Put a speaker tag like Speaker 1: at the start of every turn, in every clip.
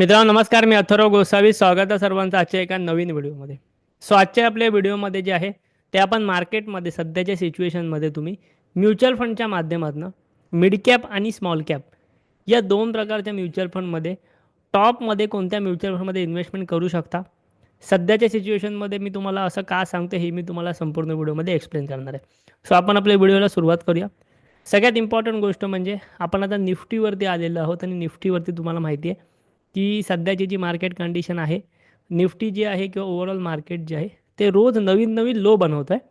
Speaker 1: मित्रांनो नमस्कार मी अथर्व गोसावी. स्वागत आहे सर्वांचं आजच्या एका नवीन व्हिडिओमध्ये. सो आजच्या आपल्या व्हिडिओमध्ये जे आहे ते आपण मार्केटमध्ये सध्याच्या सिच्युएशनमध्ये तुम्ही म्युच्युअल फंडच्या माध्यमातून मिड कॅप आणि स्मॉल कॅप या दोन प्रकारच्या म्युच्युअल फंडमध्ये टॉपमध्ये कोणत्या म्युच्युअल फंडमध्ये इन्व्हेस्टमेंट करू शकता? सध्याच्या सिच्युएशनमध्ये मी तुम्हाला असं का सांगतो हे मी तुम्हाला संपूर्ण व्हिडिओमध्ये एक्सप्लेन करणार आहे. सो आपण आपल्या व्हिडिओला सुरुवात करूया. सगळ्यात इम्पॉर्टंट गोष्ट म्हणजे आपण आता निफ्टीवरती आलेलो आहोत आणि निफ्टीवरती तुम्हाला माहिती आहे की सध्याची जी मार्केट कंडिशन आहे निफ्टी जी आहे किंवा ओव्हरऑल मार्केट जे आहे ते रोज नवीन नवीन लो बनवत आहे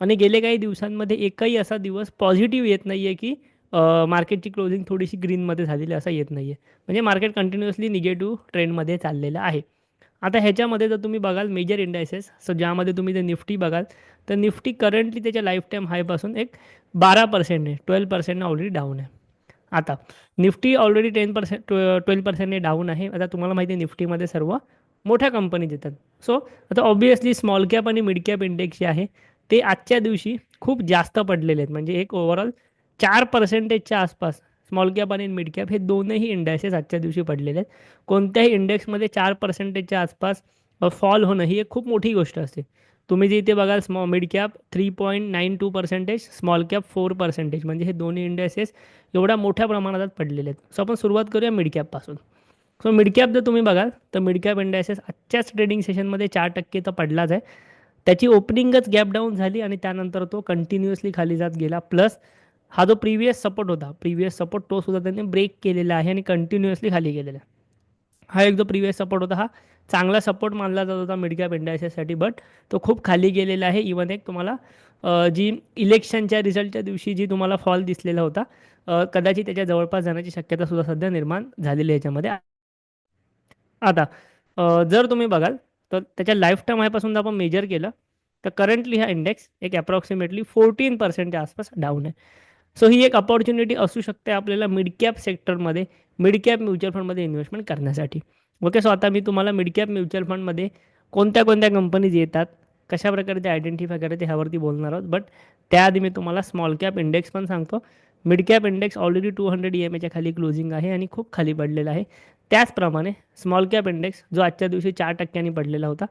Speaker 1: आणि गेले काही दिवसांमध्ये एकही असा दिवस पॉझिटिव्ह येत नाही आहे की मार्केटची क्लोजिंग थोडीशी ग्रीनमध्ये झालेली असं येत नाही आहे म्हणजे मार्केट कंटिन्युअसली निगेटिव्ह ट्रेंडमध्ये चाललेलं आहे. आता ह्याच्यामध्ये जर तुम्ही बघाल मेजर इंडायसेस सो ज्यामध्ये तुम्ही जर निफ्टी बघाल तर निफ्टी करंटली त्याच्या लाईफ टाईम हायपासून एक बारा पर्सेंटने ट्वेल्व पर्सेंटने ऑलरेडी डाऊन आहे. आता Nifty already ten percent twelve पर्सेंटने down आहे. आता तुम्हाला माहिती आहे निफ्टीमध्ये सर्व मोठ्या कंपनीज येतात सो आता ऑब्वियसली स्मॉल कॅप आणि मिड कॅप इंडेक्स जे आहे ते आजच्या दिवशी खूप जास्त पडलेले आहेत. म्हणजे एक ओव्हरऑल चार पर्सेंटेजच्या आसपास स्मॉल कॅप आणि मिड कॅप हे दोनही इंडेक्सेस आजच्या दिवशी पडलेले आहेत. कोणत्याही इंडेक्समध्ये चार पर्सेंटेजच्या आसपास फॉल होणं ही एक खूप मोठी गोष्ट असते. तुम्ही जे इथे बघाल स्मॉ mid cap three point nine two percentage small cap four percentage म्हणजे हे दोन्ही इंडेक्सेस एवढ्या मोठ्या प्रमाणात पडलेले आहेत. सो आपण सुरुवात करूया मिड कॅपपासून सो मिड कॅप जर तुम्ही बघाल तर मिड कॅप इंडेक्सेस आजच्याच ट्रेडिंग सेशनमध्ये चार टक्के तर पडलाच आहे. त्याची ओपनिंगच गॅप डाऊन झाली आणि त्यानंतर तो कंटिन्युअसली खाली जात गेला. प्लस हा जो प्रिव्हियस सपोर्ट होता प्रिव्हियस सपोर्ट तो सुद्धा त्यांनी ब्रेक केलेला आहे आणि कंटिन्युअसली खाली गेलेला आहे. हा एक जो प्रिव्हियस सपोर्ट होता हा चांगला सपोर्ट मानला जात होता मिड कॅप इंडायसेससाठी बट तो खूप खाली गेलेला आहे. इवन एक तुम्हाला जी इलेक्शनच्या रिझल्टच्या दिवशी जी तुम्हाला फॉल दिसलेला होता कदाचित त्याच्या जवळपास जाण्याची शक्यता सुद्धा सध्या निर्माण झालेली आहे याच्यामध्ये. आता जर तुम्ही बघाल तर त्याच्या लाईफ टाईम हायपासून जर आपण मेजर केलं तर करंटली हा इंडेक्स एक अप्रॉक्सिमेटली फोर्टीन पर्सेंटच्या आसपास डाऊन आहे. सो ही एक अपॉर्च्युनिटी असू शकते आपल्याला मिडकॅप सेक्टरमध्ये मिडकॅप म्युच्युअल फंडमध्ये इन्व्हेस्टमेंट करण्यासाठी. ओके सो आता मी तुम्हाला मिडकॅप म्युच्युअल फंडमध्ये कोणत्या कोणत्या कंपनीज येतात कशा प्रकारे ते आयडेंटिफाय करायचे ह्यावरती बोलणार आहोत. बट त्याआधी मी तुम्हाला स्मॉल कॅप इंडेक्स पण सांगतो. Mid cap index already two hundred E M एच्या खाली क्लोजिंग आहे आणि खूप खाली पडलेला आहे. त्याचप्रमाणे स्मॉल कॅप इंडेक्स जो आजच्या दिवशी चार टक्क्यांनी पडलेला होता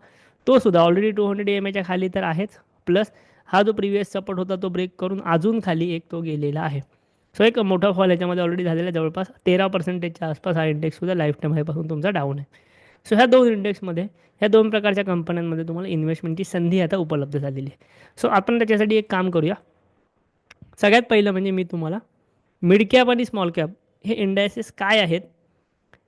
Speaker 1: तो सुद्धा already two hundred E M एच्या खाली तर आहेच. प्लस हा जो प्रिव्हियस सपोर्ट होता तो ब्रेक करून अजून खाली एक तो गेलेला आहे. सो एक मोठा फॉल याच्यामध्ये ऑलरेडी झालेला जवळपास तेरा पर्सेंटेजच्या आसपास हा इंडेक्ससुद्धा लाईफ टाईम हायपासून तुमचा डाऊन आहे. सो ह्या दोन इंडेक्समध्ये ह्या दोन प्रकारच्या कंपन्यांमध्ये तुम्हाला इन्व्हेस्टमेंटची संधी आता उपलब्ध झालेली आहे. सो आपण त्याच्यासाठी एक काम करूया. सगळ्यात पहिलं म्हणजे मी तुम्हाला मिड कॅप आणि स्मॉल कॅप हे इंडायसेस काय आहेत?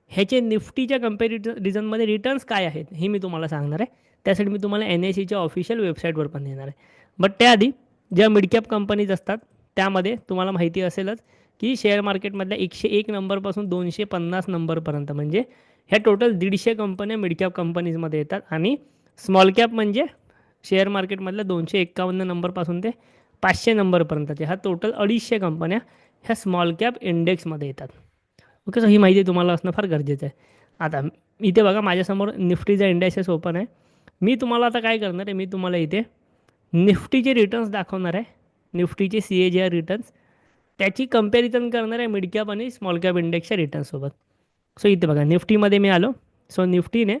Speaker 1: ह्याचे निफ्टीच्या कम्पेरिट रिझनमध्ये रिटर्न्स काय आहेत? हे मी तुम्हाला सांगणार आहे. त्यासाठी मी तुम्हाला एन एस सीच्या ऑफिशियल वेबसाईटवर पण देणार आहे. बट त्याआधी ज्या मिडकॅप कंपनीज असतात त्यामध्ये तुम्हाला माहिती असेलच की शेअर मार्केटमधल्या एकशे एक नंबरपासून दोनशे पन्नास नंबरपर्यंत म्हणजे ह्या टोटल दीडशे कंपन्या मिडकॅप कंपनीजमध्ये येतात. आणि स्मॉल कॅप म्हणजे शेअर मार्केटमधल्या दोनशे एक्कावन्न नंबरपासून ते पाचशे नंबरपर्यंतचे ह्या टोटल अडीचशे कंपन्या ह्या स्मॉल कॅप इंडेक्समध्ये येतात. ओके सो ही माहिती तुम्हाला असणं फार गरजेचं आहे. आता इथे बघा माझ्यासमोर निफ्टीचा इंडेक्सेस ओपन आहे. मी तुम्हाला आता काय करणार आहे? मी तुम्हाला इथे निफ्टीचे रिटर्न्स दाखवणार आहे. निफ्टीचे C A G R returns त्याची कंपॅरिझन करणार आहे मिड कॅप आणि स्मॉल कॅप इंडेक्सच्या रिटर्नसोबत सो इथे बघा निफ्टीमध्ये मी आलो. सो निफ्टीने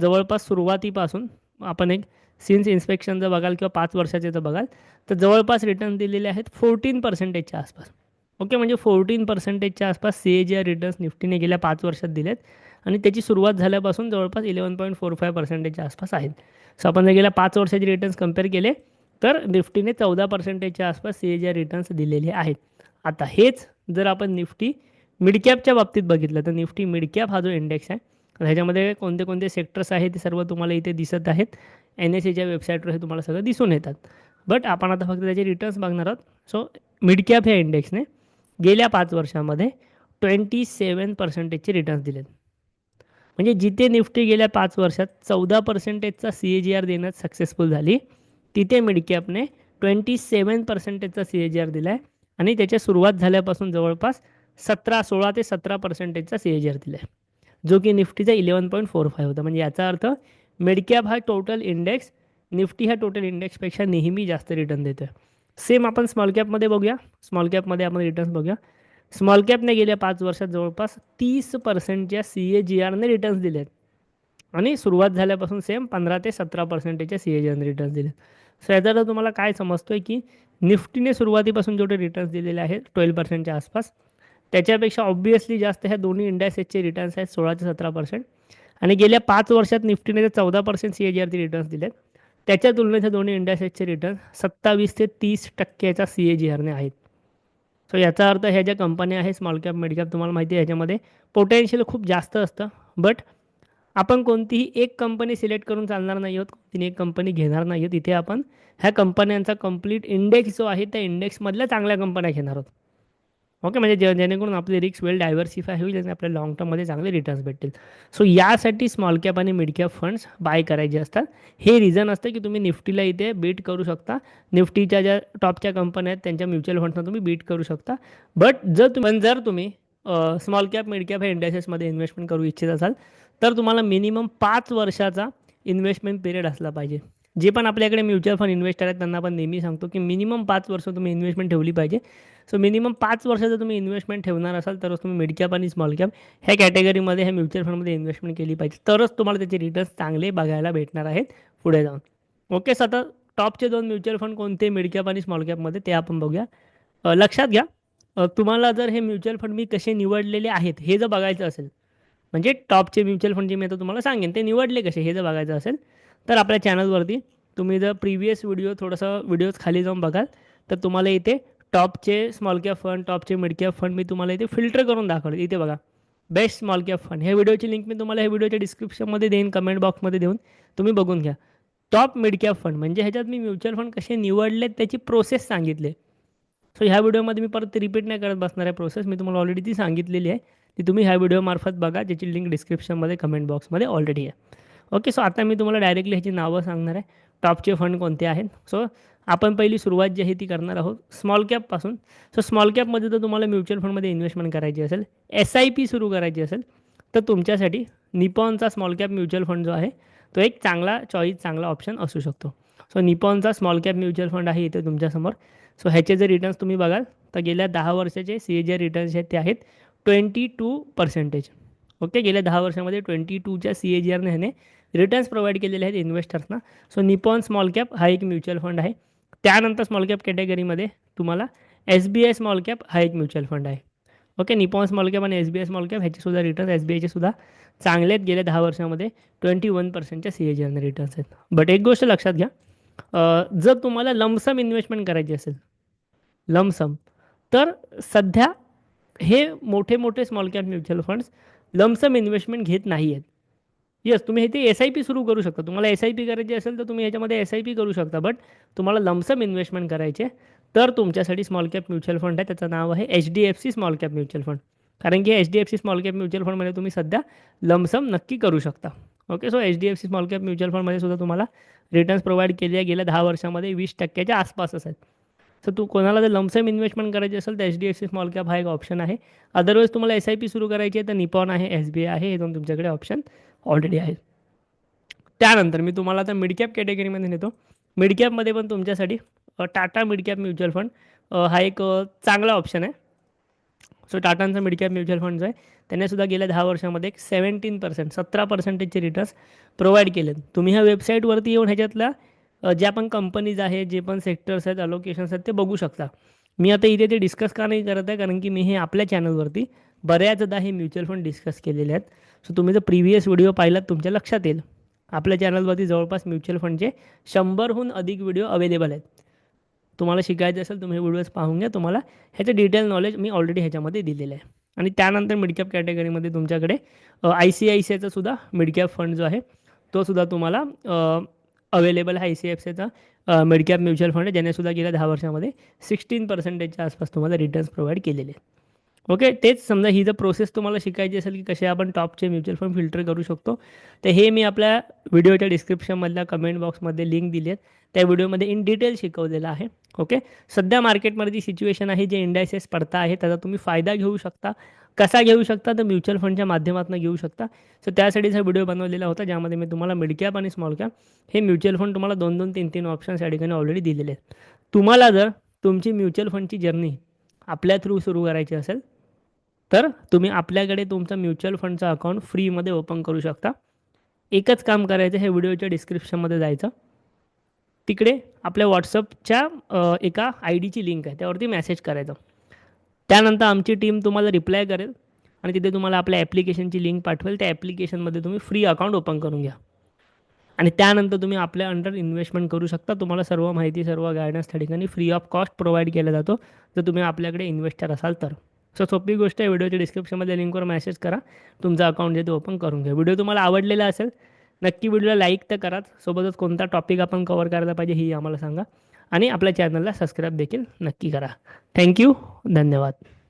Speaker 1: जवळपास सुरुवातीपासून आपण एक सिन्स इन्स्पेक्शन जर बघाल किंवा पाच वर्षाचे जर बघाल तर जवळपास रिटर्न दिलेले आहेत फोर्टीन पर्सेंटेजच्या आसपास. ओके म्हणजे फोर्टीन पर्सेंटेजच्या आसपास C A G R returns निफ्टीने गेल्या पाच वर्षात दिलेत. आणि त्याची सुरुवात झाल्यापासून जवळपास इलेवन पॉईंट फोर फाय पर्सेंटेजच्या आसपास आहेत. सो आपण जर गेल्या पाच वर्षाचे रिटर्न्स कंपेअर केले तर निफ्टीने चौदा पर्सेंटेजच्या आसपास सी ए रिटर्न्स दिलेले आहेत. आता हेच जर आपण निफ्टी मिडकॅपच्या बाबतीत बघितलं तर निफ्टी मिडकॅप हा जो इंडेक्स आहे ह्याच्यामध्ये कोणते कोणते सेक्टर्स आहेत ते सर्व तुम्हाला इथे दिसत आहेत. एन एस एच्या वेबसाईटवर हे तुम्हाला सगळं दिसून येतात. बट आपण आता फक्त त्याचे रिटर्न्स बघणार आहोत. सो मिडकॅप ह्या इंडेक्सने गेल्या पाच वर्षामध्ये ट्वेंटी सेवन पर्सेंटेजचे रिटर्न्स दिलेत. म्हणजे जिथे निफ्टी गेल्या पाच वर्षात चौदा पर्सेंटेजचा सी ए जी आर देण्यात सक्सेसफुल झाली तिथे मिडकॅपने ट्वेंटी सेवन पर्सेंटेजचा सी ए जी आर दिला आहे आणि त्याच्या सुरुवात झाल्यापासून जवळपास सतरा सोळा ते सतरा पर्सेंटेजचा सी ए जी आर दिला आहे जो की निफ्टीचा इलेवन पॉईंट फोर फाय होता. म्हणजे याचा अर्थ मिडकॅप हा टोटल इंडेक्स निफ्टी हा टोटल इंडेक्सपेक्षा नेहमी जास्त रिटर्न देतो आहे सेम आपण स्मॉल कॅपमध्ये बघूया. स्मॉल कॅपमध्ये आपण रिटर्न्स बघूया. स्मॉल कॅपने गेल्या पाच वर्षात जवळपास तीस पर्सेंटच्या सी ए जी आरने रिटर्न्स दिले आहेत आणि सुरुवात झाल्यापासून सेम पंधरा ते सतरा पर्सेंटेजच्या सी ए जी आरने रिटर्न्स दिले सो याचा अर्थ तुम्हाला काय समजतो आहे की निफ्टीने सुरुवातीपासून जेवढे रिटर्न्स दिलेले आहेत ट्वेल्व पर्सेंटच्या आसपास त्याच्यापेक्षा ऑब्वियसली जास्त ह्या दोन्ही इंडायसेसचे रिटर्न्स आहेत सोळा ते सतरा पर्सेंट. आणि गेल्या पाच वर्षात निफ्टीने ते चौदा पर्सेंट सी ए जी आरचे रिटर्न्स दिलेत. त्याच्या तुलनेत हे दोन्ही इंडायसेसचे रिटर्न सत्तावीस ते तीस टक्क्याच्या सी ए जी आरने आहेत. सो याचा अर्थ ह्या ज्या कंपन्या आहेत स्मॉल कॅप मिडकॅप तुम्हाला माहिती आहे ह्याच्यामध्ये पोटेन्शियल खूप जास्त असतं. बट आपण कोणतीही एक कंपनी सिलेक्ट करून चालणार नाही आहोत कोणतीही एक कंपनी घेणार नाही आहोत इथे आपण ह्या कंपन्यांचा कंप्लीट इंडेक्स जो आहे त्या इंडेक्समधल्या चांगल्या कंपन्या घेणार आहोत. ओके म्हणजे जे जेणेकरून आपली रिक्स वेल डायव्हर्सिफाय होईल आणि आपल्या लाँग टर्ममध्ये चांगले रिटर्न्स भेटतील. सो यासाठी स्मॉल कॅप आणि मिड कॅप फंड्स बाय करायचे असतात. हे रिझन असतं की तुम्ही निफ्टीला इथे बीट करू शकता. निफ्टीच्या ज्या टॉपच्या कंपन्या आहेत त्यांच्या म्युच्युअल फंड्सना तुम्ही बीट करू शकता. बट जर तुम्ही जर तुम्ही स्मॉल कॅप मिड कॅप हे इंडेसेसमध्ये इन्व्हेस्टमेंट करू इच्छित असाल तर तुम्हाला मिनिमम पाच वर्षाचा इन्व्हेस्टमेंट पिरियड असला पाहिजे. जे पण आपल्याकडे म्युच्युअल फंड इन्व्हेस्टर आहेत त्यांना आपण नेहमी सांगतो की मिनिमम पाच वर्ष तुम्ही इन्व्हेस्टमेंट ठेवली पाहिजे. सो मिनिमम पाच वर्ष जर तुम्ही इन्व्हेस्टमेंट ठेवणार असाल तरच तुम्ही मिड कॅप आणि स्मॉल कॅप ह्या कॅटेगरीमध्ये ह्या म्युच्युअल फंडमध्ये इन्व्हेस्टमेंट केली पाहिजे. तरच तुम्हाला त्याचे रिटर्न्स चांगले बघायला भेटणार आहेत पुढे जाऊन. ओके सर आता टॉपचे दोन म्युच्युअल फंड कोणते? मिड कॅप आणि स्मॉल कॅपमध्ये ते आपण बघूया. लक्षात घ्या. तुम्हाला जर हे म्युच्युअल फंड मी कसे निवडलेले आहेत हे जर बघायचं असेल म्हणजे टॉपचे म्युच्युअल फंड जे मी आता तुम्हाला सांगेन ते निवडले कसे हे जर बघायचं असेल तर आपल्या चॅनलवरती तुम्ही जर प्रिव्हियस व्हिडिओ थोडंसं व्हिडिओज खाली जाऊन बघाल तर तुम्हाला इथे टॉपचे स्मॉल कॅप फंड टॉपचे मिड कॅप फंड मी तुम्हाला इथे फिल्टर करून दाखवले. इथे बघा बेस्ट स्मॉल कॅप फंड ह्या व्हिडिओची लिंक मी तुम्हाला ह्या व्हिडिओच्या डिस्क्रिप्शनमध्ये देईन कमेंट बॉक्समध्ये देऊन. तुम्ही बघून घ्या. टॉप मिड कॅप फंड म्हणजे ह्याच्यात मी म्युच्युअल फंड कसे निवडले त्याची प्रोसेस सांगितले. सो ह्या व्हिडिओमध्ये मी परत रिपीट नाही करत बसणार आहे प्रोसेस मी तुम्हाला ऑलरेडी ती सांगितलेली आहे. ती तुम्ही ह्या व्हिडिओमार्फत बघा ज्याची लिंक डिस्क्रिप्शनमध्ये कमेंट बॉक्समध्ये ऑलरेडी आहे. ओके सो आता मी तुम्हाला डायरेक्टली ह्याची नावं सांगणार आहे. टॉपचे फंड कोणते आहेत? सो आपण पहिली सुरुवात जी आहे ती करणार आहोत स्मॉल कॅपपासून सो स्मॉल कॅपमध्ये जर तुम्हाला म्युच्युअल फंडमध्ये इन्व्हेस्टमेंट करायची असेल एस आय पी सुरू करायची असेल तर तुमच्यासाठी निपॉनचा स्मॉल कॅप म्युच्युअल फंड जो आहे तो एक चांगला चॉईस चांगला ऑप्शन असू शकतो. सो निपॉनचा स्मॉल कॅप म्युच्युअल फंड आहे इथे तुमच्यासमोर. सो ह्याचे जर रिटर्न्स तुम्ही बघाल तर गेल्या दहा वर्षाचे सी ए जे रिटर्न्स आहेत ते आहेत ट्वेंटी टू पर्सेंटेज ओके गेल्या दहा वर्षामध्ये ट्वेंटी टूच्या सी ए जी आरने ह्याने रिटर्न्स प्रोव्हाइड केलेले आहेत इन्व्हेस्टर्सना सो निपॉन स्मॉल कॅप हा एक म्युच्युअल फंड आहे. त्यानंतर स्मॉल कॅप कॅटेगरीमध्ये तुम्हाला S B I small cap हा एक म्युच्युअल फंड आहे. ओके निपॉन स्मॉल कॅप आणि S B I small cap ह्याचेसुद्धा return S B आयचे सुद्धा चांगले आहेत. गेल्या दहा वर्षामध्ये ट्वेंटी वन पर्सेंटच्या सी ए आरने रिटर्न्स आहेत. बट एक गोष्ट लक्षात घ्या जर तुम्हाला लमसम इन्व्हेस्टमेंट करायची असेल लमसम तर सध्या हे मोठे मोठे small cap mutual funds lump sum investment घेत नाही आहेत येस तुम्ही हे ते एस आय पी सुरू करू शकता. तुम्हाला एस आय पी करायची असेल तर तुम्ही याच्यामध्ये एस आय पी करू शकता. बट तुम्हाला लमसम इन्व्हेस्टमेंट करायचे तर तुमच्यासाठी स्मॉल कॅप म्युच्युअल फंड आहे. त्याचं नाव आहे H D F C small cap mutual fund कारण की H D F C small cap mutual फंडमध्ये तुम्ही सध्या लमसम नक्की करू शकता. Okay so H D F C small cap mutual फंडमध्ये सुद्धा तुम्हाला रिटर्न्स प्रोव्हाइड केले गेल्या दहा वर्षामध्ये वीस टक्क्याच्या आसपासच आहेत. सो तू कोणाला जर लमसम इन्व्हेस्टमेंट करायची असेल तर H D F C small cap हा एक ऑप्शन आहे. अदरवाईज तुम्हाला एस आय पी सुरू करायची आहे तर निपॉन आहे एस बी आय आहे हे दोन तुमच्याकडे ऑप्शन ऑलरेडी आहेत. त्यानंतर मी तुम्हाला आता मिडकॅप कॅटेगरीमध्ये नेतो. मिडकॅपमध्ये पण तुमच्यासाठी टाटा मिडकॅप म्युच्युअल फंड हा एक चांगला ऑप्शन आहे. सो टाटांचा मिडकॅप म्युच्युअल फंड जो आहे त्यानेसुद्धा गेल्या दहा वर्षामध्ये एक सेवन्टीन पर्सेंट सतरा पर्सेंटेजचे रिटर्न्स प्रोव्हाइड केलेत. तुम्ही ह्या वेबसाईटवरती येऊन ह्याच्यातल्या ज्या पण कंपनीज आहेत जे पण सेक्टर्स आहेत अलोकेशन्स आहेत ते बघू शकता. मी आता इथे ते डिस्कस का नाही करत आहे कारण की मी हे आपल्या चॅनलवरती बऱ्याचदा हे म्युच्युअल फंड डिस्कस केलेले आहेत. सो तुम्ही जर प्रिव्हियस व्हिडिओ पाहिलात तुमच्या लक्षात येईल. आपल्या चॅनलवरती जवळपास म्युच्युअल फंडचे शंभरहून अधिक व्हिडिओ अवेलेबल आहेत. तुम्हाला शिकायचे असेल तुम्ही व्हिडिओज पाहून घ्या. तुम्हाला ह्याचं डिटेल नॉलेज मी ऑलरेडी ह्याच्यामध्ये दिलेलं आहे. आणि त्यानंतर मिडकॅप कॅटेगरीमध्ये तुमच्याकडे आय सी आय सी आयचा सुद्धा मिडकॅप फंड जो आहे तो सुद्धा तुम्हाला अवेलेबल आहे. आय सी एफ सीचा मिडकॅप म्युच्युअल फंड आहे ज्यानेसुद्धा गेल्या दहा वर्षामध्ये सिक्स्टीन पर्सेंटेजच्या आसपास तुम्हाला रिटर्न्स प्रोव्हाइड केलेले आहेत. ओके? तेच समजा ही जर प्रोसेस तुम्हाला शिकायची असेल की कसे आपण टॉपचे म्युच्युअल फंड फिल्टर करू शकतो तर हे मी आपल्या व्हिडिओच्या डिस्क्रिप्शनमधल्या कमेंट बॉक्समध्ये लिंक दिली आहेत त्या व्हिडिओमध्ये इन डिटेल शिकवलेलं आहे. ओके? सध्या मार्केटमध्ये जी सिच्युएशन आहे जे इंडायसेस पडता आहे त्याचा तुम्ही फायदा घेऊ शकता. कसा घेऊ शकता? तर म्युच्युअल फंडच्या माध्यमातून घेऊ शकता. सो त्यासाठीच हा व्हिडिओ बनवलेला होता ज्यामध्ये मी तुम्हाला मिडकॅप आणि स्मॉल कॅप हे म्युच्युअल फंड तुम्हाला दोन दोन तीन तीन ऑप्शन्स या ठिकाणी ऑलरेडी दिलेले आहेत. तुम्हाला जर तुमची म्युच्युअल फंडची जर्नी आपल्या थ्रू सुरू करायची असेल तर तुम्ही आपल्याकडे तुमचा म्युच्युअल फंडचा अकाउंट फ्रीमध्ये ओपन करू शकता. एकच काम करायचं हे व्हिडिओच्या डिस्क्रिप्शनमध्ये जायचं. तिकडे आपल्या व्हॉट्सअपच्या एका आय डीची लिंक आहे त्यावरती मेसेज करायचं. त्यानंतर आमची टीम तुम्हाला रिप्लाय करेल आणि तिथे तुम्हाला आपल्या ॲप्लिकेशनची लिंक पाठवेल. त्या ॲप्लिकेशनमध्ये तुम्ही फ्री अकाउंट ओपन करून घ्या. आणि त्यानंतर तुम्ही आपल्या अंडर इन्व्हेस्टमेंट करू शकता. तुम्हाला सर्व माहिती सर्व गायडन्स त्या ठिकाणी फ्री ऑफ कॉस्ट प्रोव्हाइड केला जातो. जर तुम्ही आपल्याकडे इन्व्हेस्टर असाल तर. सो सोपी गोष्ट आहे. व्हिडिओच्या डिस्क्रिप्शनमध्ये लिंकवर मेसेज करा. तुमचं अकाउंट जे ते ओपन करून घ्या. व्हिडिओ तुम्हाला आवडलेला असेल नक्की व्हिडिओला लाईक तर कराच सोबतच कोणता टॉपिक आपण कवर करायला पाहिजे ही आम्हाला सांगा. आणि आपल्या चॅनलला सबस्क्राईब देखील नक्की करा. थँक्यू धन्यवाद.